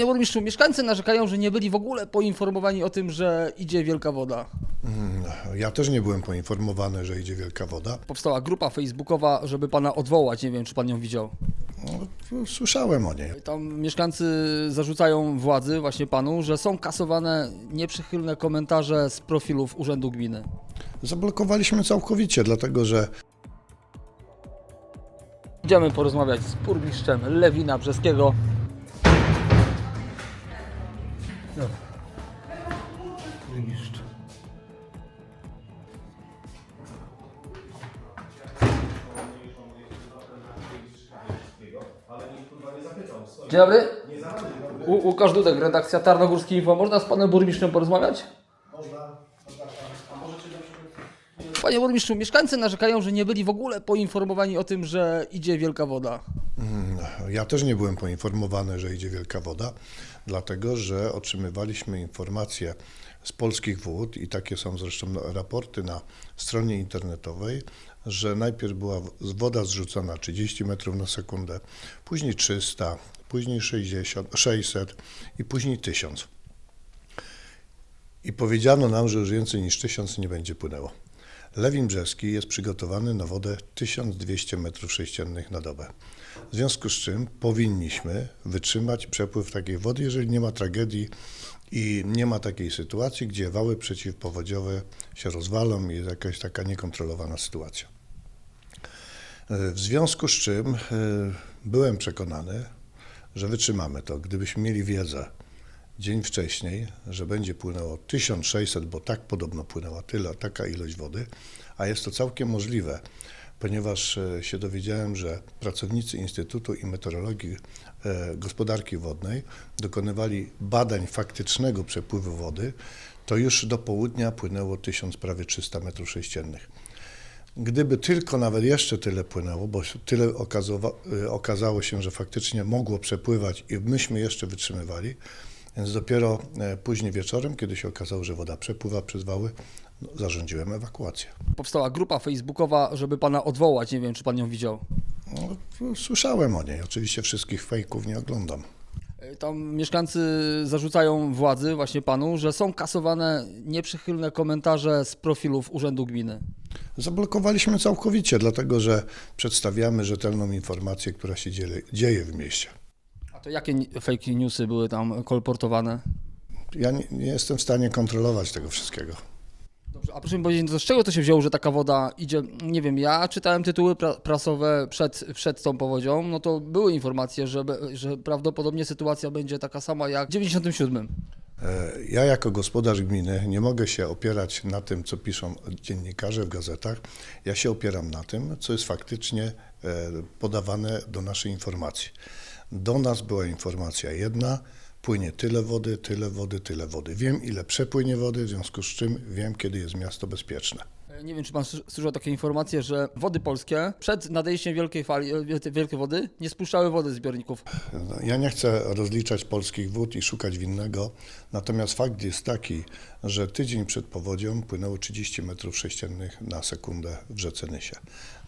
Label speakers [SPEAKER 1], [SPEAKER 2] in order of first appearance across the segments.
[SPEAKER 1] Panie burmistrzu, mieszkańcy narzekają, że nie byli w ogóle poinformowani o tym, że idzie wielka woda.
[SPEAKER 2] Ja też nie byłem poinformowany, że idzie wielka woda.
[SPEAKER 1] Powstała grupa facebookowa, żeby pana odwołać. Nie wiem, czy pan ją widział.
[SPEAKER 2] No, słyszałem o niej.
[SPEAKER 1] Tam mieszkańcy zarzucają władzy, właśnie panu, że są kasowane nieprzychylne komentarze z profilów Urzędu Gminy.
[SPEAKER 2] Zablokowaliśmy całkowicie, dlatego że
[SPEAKER 1] Idziemy porozmawiać z burmistrzem Lewina Brzeskiego. Burmistrz. Dzień dobry. U, Łukasz Dudek, redakcja Tarnogórski Info. Można z panem burmistrzem porozmawiać? Panie burmistrzu, mieszkańcy narzekają, że nie byli w ogóle poinformowani o tym, że idzie wielka woda.
[SPEAKER 2] Ja też nie byłem poinformowany, że idzie wielka woda, dlatego że otrzymywaliśmy informacje z polskich wód i takie są zresztą raporty na stronie internetowej, że najpierw była woda zrzucona 30 metrów na sekundę, później 300, później 60, 600 i później 1000. I powiedziano nam, że już więcej niż 1000 nie będzie płynęło. Lewin Brzeski jest przygotowany na wodę 1200 m3 na dobę. W związku z czym powinniśmy wytrzymać przepływ takiej wody, jeżeli nie ma tragedii i nie ma takiej sytuacji, gdzie wały przeciwpowodziowe się rozwalą i jest jakaś taka niekontrolowana sytuacja. W związku z czym e, byłem przekonany, że wytrzymamy to. Gdybyśmy mieli wiedzę dzień wcześniej, że będzie płynęło 1600, bo tak podobno płynęła tyle, taka ilość wody, a jest to całkiem możliwe, ponieważ e, się dowiedziałem, że pracownicy Instytutu i Meteorologii e, Gospodarki Wodnej dokonywali badań faktycznego przepływu wody, to już do południa płynęło 1000 prawie 300 metrów sześciennych. Gdyby tylko nawet jeszcze tyle płynęło, bo tyle okazało, okazało się, że faktycznie mogło przepływać i myśmy jeszcze wytrzymywali, więc dopiero e, później wieczorem, kiedy się okazało, że woda przepływa przez wały, no, zarządziłem ewakuację.
[SPEAKER 1] Powstała grupa facebookowa, żeby pana odwołać. Nie wiem, czy pan ją widział.
[SPEAKER 2] No, słyszałem o niej, oczywiście wszystkich fejków nie oglądam.
[SPEAKER 1] Tam mieszkańcy zarzucają władzy, właśnie panu, że są kasowane nieprzychylne komentarze z profilów Urzędu Gminy.
[SPEAKER 2] Zablokowaliśmy całkowicie, dlatego że przedstawiamy rzetelną informację, która się dzieje w mieście.
[SPEAKER 1] A to jakie fake newsy były tam kolportowane?
[SPEAKER 2] Ja nie, nie jestem w stanie kontrolować tego wszystkiego.
[SPEAKER 1] Dobrze, a proszę mi powiedzieć, no z czego to się wzięło, że taka woda idzie? Nie wiem, ja czytałem tytuły pra- prasowe przed, przed tą powodzią, no to były informacje, że, że prawdopodobnie sytuacja będzie taka sama jak w 97.
[SPEAKER 2] E, Ja jako gospodarz gminy nie mogę się opierać na tym, co piszą dziennikarze w gazetach. Ja się opieram na tym, co jest faktycznie e, podawane do naszej informacji. Do nas była informacja jedna, płynie tyle wody, tyle wody, tyle wody. Wiem, ile przepłynie wody, w związku z czym wiem, kiedy jest miasto bezpieczne.
[SPEAKER 1] Nie wiem, czy pan sły- słyszał takie informacje, że wody polskie przed nadejściem wielkiej fali, e, wiel- wielkiej wody nie spuszczały wody z zbiorników.
[SPEAKER 2] Ja nie chcę rozliczać polskich wód i szukać winnego, natomiast fakt jest taki, że tydzień przed powodzią płynęło 30 metrów sześciennych na sekundę w rzece Nysie.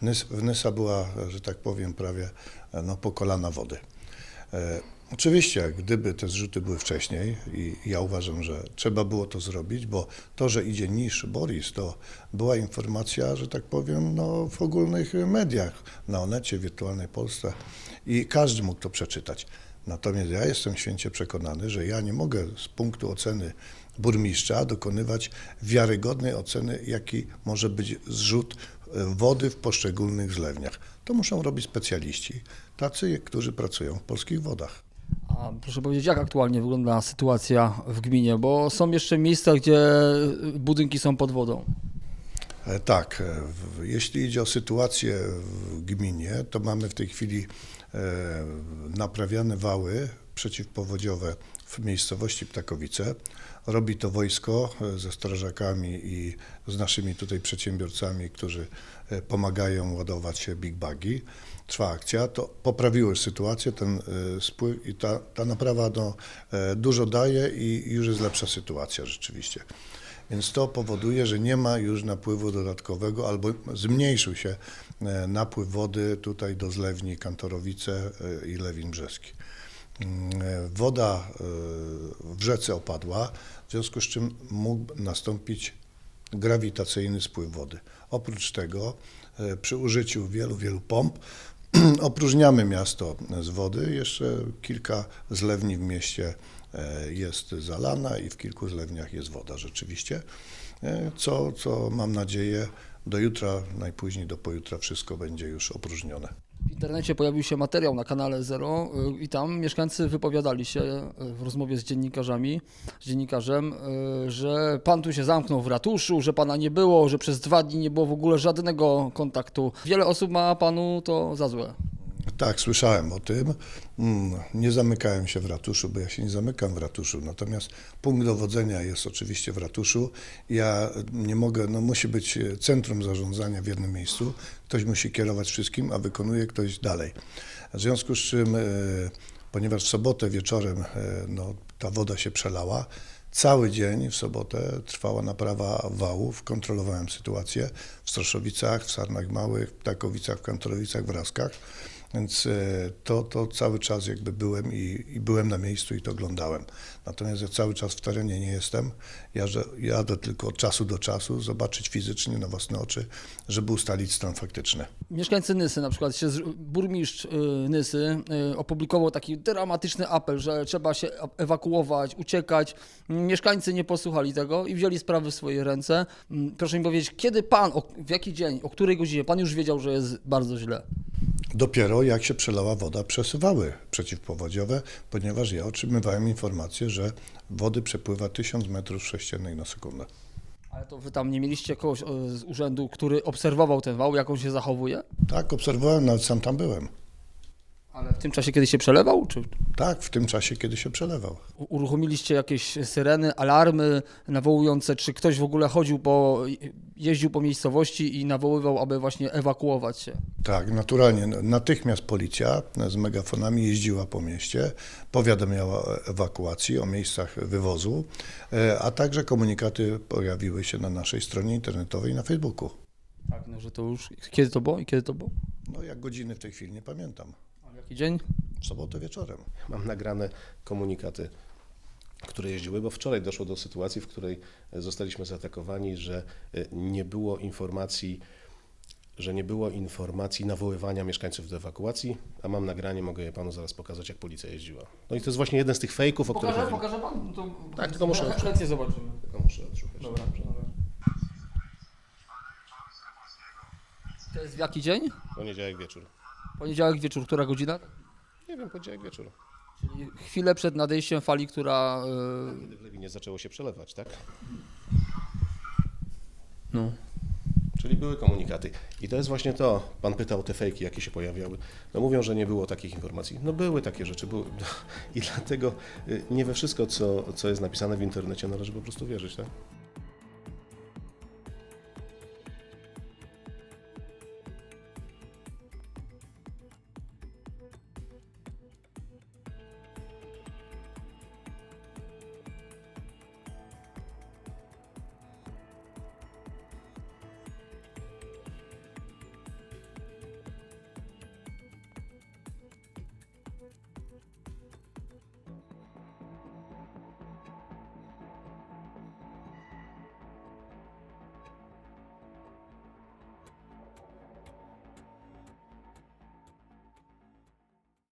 [SPEAKER 2] Nys, w Nysa była, że tak powiem, prawie e, no, po kolana wody. E, Oczywiście, gdyby te zrzuty były wcześniej i ja uważam, że trzeba było to zrobić, bo to, że idzie niż Boris, to była informacja, że tak powiem, no, w ogólnych mediach, na Onecie, Wirtualnej Polsce i każdy mógł to przeczytać. Natomiast ja jestem święcie przekonany, że ja nie mogę z punktu oceny burmistrza dokonywać wiarygodnej oceny, jaki może być zrzut wody w poszczególnych zlewniach. To muszą robić specjaliści, tacy, którzy pracują w polskich wodach.
[SPEAKER 1] A proszę powiedzieć, jak aktualnie wygląda sytuacja w gminie, bo są jeszcze miejsca, gdzie budynki są pod wodą.
[SPEAKER 2] E, Tak, e, jeśli idzie o sytuację w gminie, to mamy w tej chwili e, naprawiane wały przeciwpowodziowe w miejscowości Ptakowice. Robi to wojsko e, ze strażakami i z naszymi tutaj przedsiębiorcami, którzy e, pomagają ładować big bagi. Trwa akcja, to poprawiło sytuację, ten e, spływ i ta, ta naprawa no, dużo daje i już jest lepsza sytuacja rzeczywiście. Więc to powoduje, że nie ma już napływu dodatkowego albo zmniejszył się napływ wody tutaj do zlewni Kantorowice i Lewin Brzeski. Mm, Woda e, w rzece opadła, w związku z czym mógł nastąpić grawitacyjny spływ wody. Oprócz tego e, przy użyciu wielu, wielu pomp opróżniamy miasto z wody. Jeszcze kilka zlewni w mieście e, jest zalana i w kilku zlewniach jest woda rzeczywiście, co, co mam nadzieję do jutra, najpóźniej do pojutra wszystko będzie już opróżnione.
[SPEAKER 1] W internecie pojawił się materiał na kanale Zero y, i tam mieszkańcy wypowiadali się y, w rozmowie z dziennikarzami, z dziennikarzem, y, że pan tu się zamknął w ratuszu, że pana nie było, że przez dwa dni nie było w ogóle żadnego kontaktu. Wiele osób ma panu to za złe.
[SPEAKER 2] Tak, słyszałem o tym. Mm, Nie zamykałem się w ratuszu, bo ja się nie zamykam w ratuszu. Natomiast punkt dowodzenia jest oczywiście w ratuszu. Ja nie mogę, no musi być centrum zarządzania w jednym miejscu. Ktoś musi kierować wszystkim, a wykonuje ktoś dalej. W związku z czym, e, ponieważ w sobotę wieczorem e, no, ta woda się przelała, Cały dzień w sobotę trwała naprawa wałów, kontrolowałem sytuację w Stroszowicach, w Sarnach Małych, w Ptakowicach, w Kantorowicach, w Raskach. Więc e, to, to cały czas jakby byłem i, i byłem na miejscu i to oglądałem. Natomiast ja cały czas w terenie nie jestem. Jadę, jadę tylko od czasu do czasu, zobaczyć fizycznie na własne oczy, żeby ustalić stan faktyczny.
[SPEAKER 1] Mieszkańcy Nysy, na przykład się, burmistrz y, Nysy y, opublikował taki dramatyczny apel, że trzeba się a- ewakuować, uciekać. Mieszkańcy nie posłuchali tego i wzięli sprawy w swoje ręce. Mm, Proszę mi powiedzieć, kiedy pan, w jaki dzień, o której godzinie pan już wiedział, że jest bardzo źle?
[SPEAKER 2] Dopiero jak się przelała woda, przesuwały przeciwpowodziowe, ponieważ ja otrzymywałem informację, że wody przepływa 1000 metrów sześciennych na sekundę.
[SPEAKER 1] Ale to wy tam nie mieliście kogoś o, z urzędu, który obserwował ten wał, jak on się zachowuje?
[SPEAKER 2] Tak, obserwowałem, nawet sam tam byłem.
[SPEAKER 1] Ale w tym czasie, kiedy się przelewał? Czy
[SPEAKER 2] Tak, w tym czasie, kiedy się przelewał.
[SPEAKER 1] uruchomiliście jakieś syreny, alarmy nawołujące, czy ktoś w ogóle chodził po, jeździł po miejscowości i nawoływał, aby właśnie ewakuować się?
[SPEAKER 2] Tak, naturalnie. Natychmiast policja z megafonami jeździła po mieście, powiadamiała o ewakuacji, o miejscach wywozu, e, a także komunikaty pojawiły się na naszej stronie internetowej na Facebooku.
[SPEAKER 1] Tak, no że to już. Kiedy to było i kiedy to było?
[SPEAKER 2] No jak godziny w tej chwili nie pamiętam.
[SPEAKER 1] Jaki dzień?
[SPEAKER 2] W sobotę wieczorem.
[SPEAKER 3] Mam nagrane komunikaty, które jeździły, bo wczoraj doszło do sytuacji, w której zostaliśmy zaatakowani, że y, nie było informacji, że nie było informacji nawoływania mieszkańców do ewakuacji, a mam nagranie, mogę je panu zaraz pokazać, jak policja jeździła. No i to jest właśnie jeden z tych fejków, o których
[SPEAKER 1] Pokaże,
[SPEAKER 3] mówimy.
[SPEAKER 1] pokaże pan? To...
[SPEAKER 3] Tak, tylko muszę-
[SPEAKER 1] Chętnie zobaczymy.
[SPEAKER 3] Tylko muszę odszukać.
[SPEAKER 1] Dobra, dobra. To jest w jaki dzień?
[SPEAKER 3] Poniedziałek wieczór.
[SPEAKER 1] Poniedziałek wieczór, która godzina?
[SPEAKER 3] Nie wiem, poniedziałek wieczór.
[SPEAKER 1] Czyli chwilę przed nadejściem fali, która. Yy,
[SPEAKER 3] Kiedy w Lewinie zaczęło się przelewać, tak?
[SPEAKER 1] no.
[SPEAKER 3] Czyli były komunikaty. I to jest właśnie to. Pan pytał o te fejki, jakie się pojawiały. No mówią, że nie było takich informacji. No były takie rzeczy. Były. I dlatego y, nie we wszystko, co, co jest napisane w internecie, należy po prostu wierzyć. Tak?